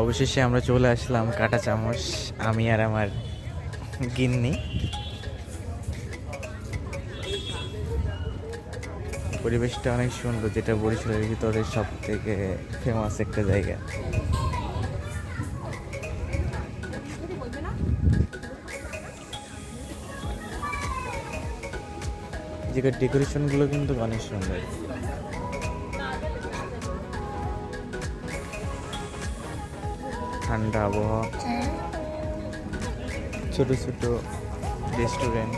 অবশেষে আমরা চলে আসলাম কাটা চামচ, আমি আর আমার গিন্নি। পরিবেশটা অনেক সুন্দর, যেটা বরিশালের ভিতরে সব থেকে ফেমাস একটা জায়গা। জায়গার ডেকোরেশনগুলো কিন্তু অনেক সুন্দর। ঠান্ডা আবহাওয়া। ছোট ছোট রেস্টুরেন্ট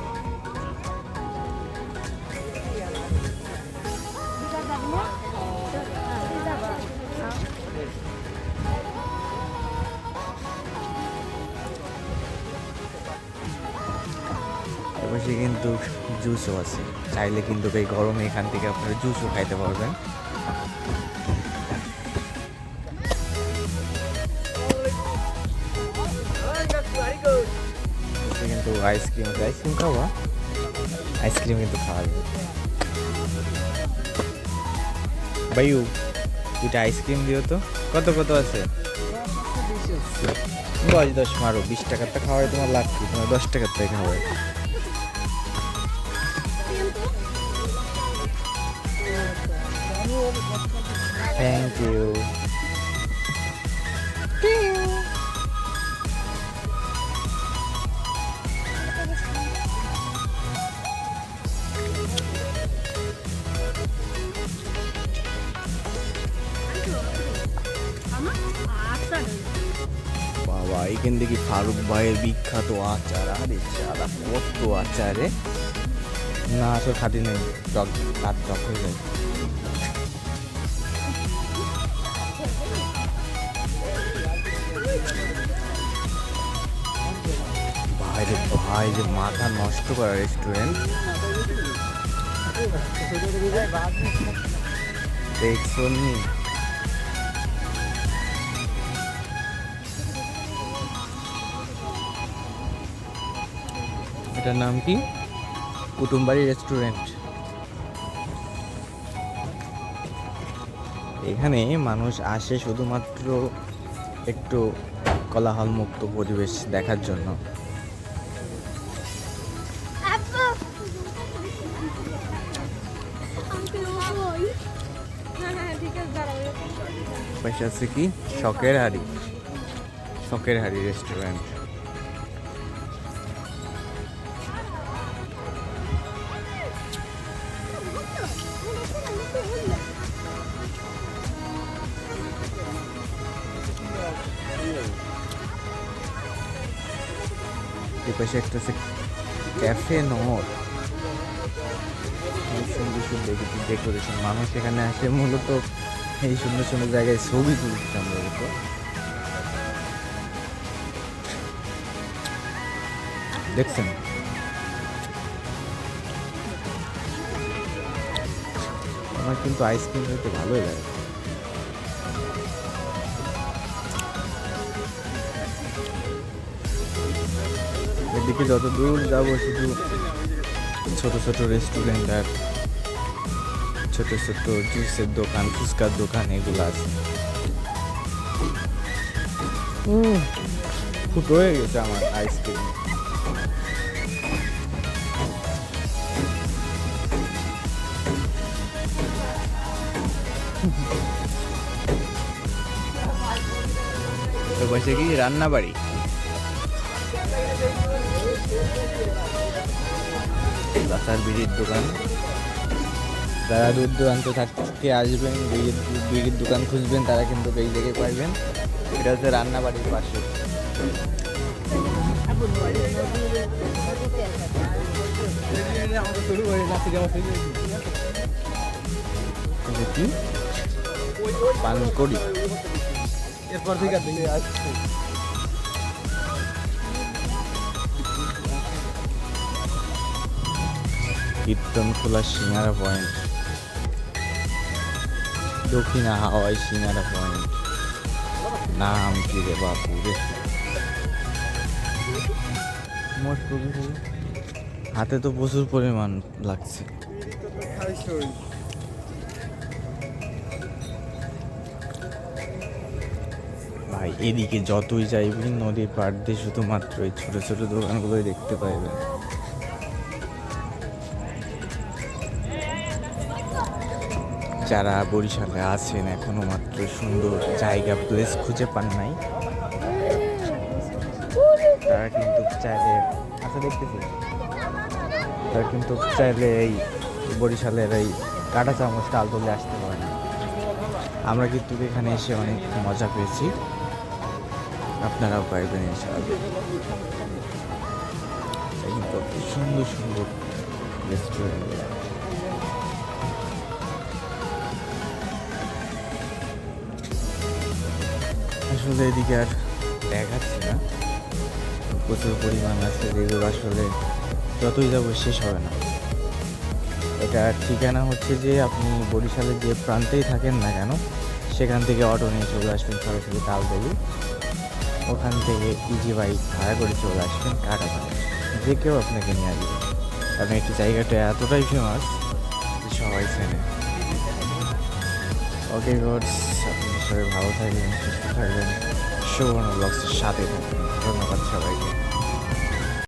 কিন্তু জুসও আছে। চাইলে কিন্তু এই গরমে এখান থেকে আপনারা জুসও খাইতে পারবেন। কিন্তু আইসক্রিম আছে আইসক্রিম খাওয়া আইসক্রিম কিন্তু খাওয়া যাবে। ভাইউ দুটা আইসক্রিম দিও তো। কত কত আছে? দশ দশ মারো, বিশ টাকার তো খাওয়াই তোমার কি তোমার দশ টাকার থেকে খাওয়াই। থ্যাংক ইউ বাবা, এখান থেকে ফারুক ভাইয়ের বিখ্যাত আচার, আরে চালা কত আচারে না, আসলে খাটি নেই, টক, তার টক হয়ে যায়। ভাই রে ভাই, যে মাথা নষ্ট করা রেস্টুরেন্ট দেখছ নি? এটার নাম কি? কুটুমবাড়ি রেস্টুরেন্ট। এখানে মানুষ আসে শুধুমাত্র একটু কোলাহল মুক্ত পরিবেশ দেখার জন্য। পাশে আছে কি? শখের হাড়ি। শখের হাড়ি রেস্টুরেন্ট। এই পাশে একটা আছে ক্যাফে অনেক সুন্দর সুন্দর ডেকোরেশন মানুষ এখানে আসে মূলত এই সুন্দর সুন্দর জায়গায় ছবি তুলতে সম্ভবত দেখছেন? আমার কিন্তু আইসক্রিম খেতে ভালোই লাগে। এদিকে যত দূর যাব শুধু ছোট ছোট রেস্টুরেন্ট আর ছোট ছোট জুসের দোকান, ফুচকার দোকান এগুলো আছে। ফুটো হয়ে গেছে আমার আইসক্রিম তো বসে কি রান্না বাড়ি লাসার বিড়ির দোকান। যারা দূর দূরান্ত থাকতে আসবেন, বিড়ির বিড়ির দোকান খুঁজবেন, তারা কিন্তু এই জায়গায় পাইবেন। এটা হচ্ছে রান্নাবাড়ির পাশে। পানকড়ি। এরপর থেকে আসছে কীর্তন খোলা সিঙ্গারা পয়েন্ট। দক্ষিণা হাওয়াই সিঙ্গারা পয়েন্ট। নাম কি রে বাপু রে? হাতে তো প্রচুর পরিমাণ লাগছে। ভাই, এদিকে যতই যাইবি নদীর পাড় দিয়ে শুধুমাত্র এই ছোটো ছোটো দোকানগুলোই দেখতে পাইবেন যারা বরিশালে আছেন, এখনও মাত্র সুন্দর জায়গা প্লেস খুঁজে পান নাই। তারা কিন্তু চাইলে আচ্ছা দেখতেছি। তারা কিন্তু চাইলে এই বরিশালের এই কাটা চামচ টাল তুলে আসতে পারেন আমরা কিন্তু এখানে এসে অনেক মজা পেয়েছি। আপনারাও পারবেন এটা কিন্তু সুন্দর সুন্দর রেস্টুরেন্ট আসলে এদিকে আর দেখাচ্ছে না। প্রচুর পরিমাণ আছে যেগুলো আসলে যতই যাব শেষ হবে না। এটা ঠিকানা হচ্ছে যে আপনি বরিশালের যে প্রান্তেই থাকেন না কেন, সেখান থেকে অটো নিয়ে চলে আসবেন সরাসরি তালতলি। ওখান থেকে ইজি বাইক ভাড়া করে চলে আসবেন কাটা যে কেউ আপনাকে নিয়ে আসবে। কারণ একটি জায়গাটা এতটাই ফেমাস সবাই চেনে। ওকে আপনি সবাই ভালো থাকবেন সুস্থ থাকবেন সুবর্ণ ব্লগসের সাথে থাকবেন ধন্যবাদ সবাইকে